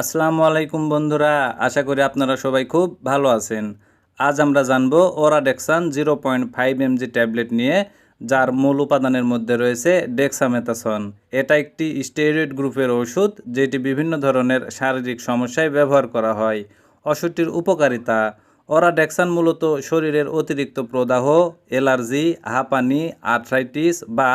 আসসালামু আলাইকুম বন্ধুরা, আশা করি আপনারা সবাই খুব ভালো আছেন। আজ আমরা জানব Oradexon zero point five MG tablet নিয়ে, যার মূল উপাদানের মধ্যে রয়েছে ডেক্সামেথাসন এটা একটি স্টেরয়েড গ্রুপের ওষুধ, যেটি বিভিন্ন ধরনের শারীরিক সমস্যায় ব্যবহার করা হয়। ওষুধটির উপকারিতা ওরাডেক্সান মূলত শরীরের অতিরিক্ত প্রদাহ, অ্যালার্জি, হাঁপানি, আর্থ্রাইটিস বা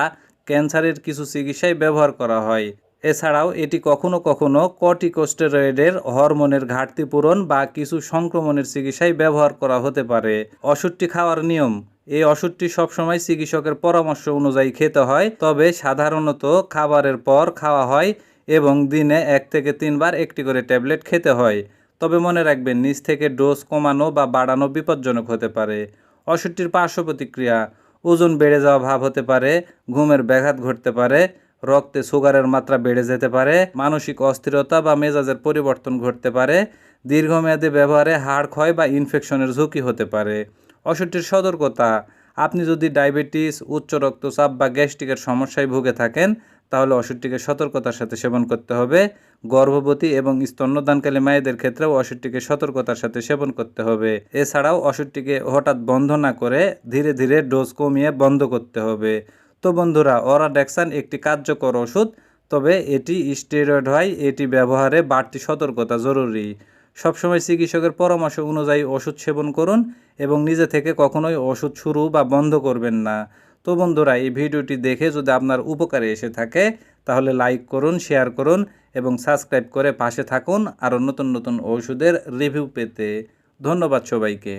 ক্যান্সারের কিছু চিকিৎসায় ব্যবহার করা হয়। এছাড়াও এটি কখনো কখনো কর্টিকোস্টেরয়েডের হরমোনের ঘাটতি পূরণ বা কিছু সংক্রমণের চিকিৎসায় ব্যবহার করা হতে পারে। ওষুধটি খাওয়ার নিয়ম। এই ওষুধটি সবসময় চিকিৎসকের পরামর্শ অনুযায়ী খেতে হয়, তবে সাধারণত খাবারের পর খাওয়া হয় এবং দিনে এক থেকে তিনবার একটি করে ট্যাবলেট খেতে হয়। তবে মনে রাখবেন নিচ থেকে ডোজ কমানো বা বাড়ানো বিপজ্জনক হতে পারে। ওষুধটির পার্শ্ব প্রতিক্রিয়া, ওজন বেড়ে যাওয়া ভাব হতে পারে, ঘুমের ব্যাঘাত ঘটতে পারে রক্তে সুগারের মাত্রা বেড়ে যেতে পারে, মানসিক অস্থিরতা বা মেজাজের পরিবর্তন ঘটতে পারে, দীর্ঘমেয়াদী ব্যবহারে হাড় ক্ষয় বা ইনফেকশনের ঝুঁকি হতে পারে। ওষুধটির সতর্কতা, আপনি যদি ডায়াবেটিস, উচ্চ রক্তচাপ বা গ্যাস্ট্রিকের সমস্যায় ভুগে থাকেন, তাহলে ওষুধটিকে সতর্কতার সাথে সেবন করতে হবে। গর্ভবতী এবং স্তন্যদানকালী মায়েদের ক্ষেত্রেও ওষুধটিকে সতর্কতার সাথে সেবন করতে হবে। এছাড়াও ওষুধটিকে হঠাৎ বন্ধ না করে ধীরে ধীরে ডোজ কমিয়ে বন্ধ করতে হবে। তো বন্ধুরা ওরাডেক্সান একটি কার্যকর ওষুধ, তবে এটি স্টেরয়েড হয়, এটি ব্যবহারে বাড়তি সতর্কতা জরুরি। সবসময় চিকিৎসকের পরামর্শ অনুযায়ী ওষুধ সেবন করুন এবং নিজে থেকে কখনোই ওষুধ শুরু বা বন্ধ করবেন না। তো বন্ধুরা, এই ভিডিওটি দেখে যদি আপনার উপকারে এসে থাকে, তাহলে লাইক করুন, শেয়ার করুন এবং সাবস্ক্রাইব করে পাশে থাকুন আরও নতুন নতুন ওষুধের রিভিউ পেতে। ধন্যবাদ সবাইকে।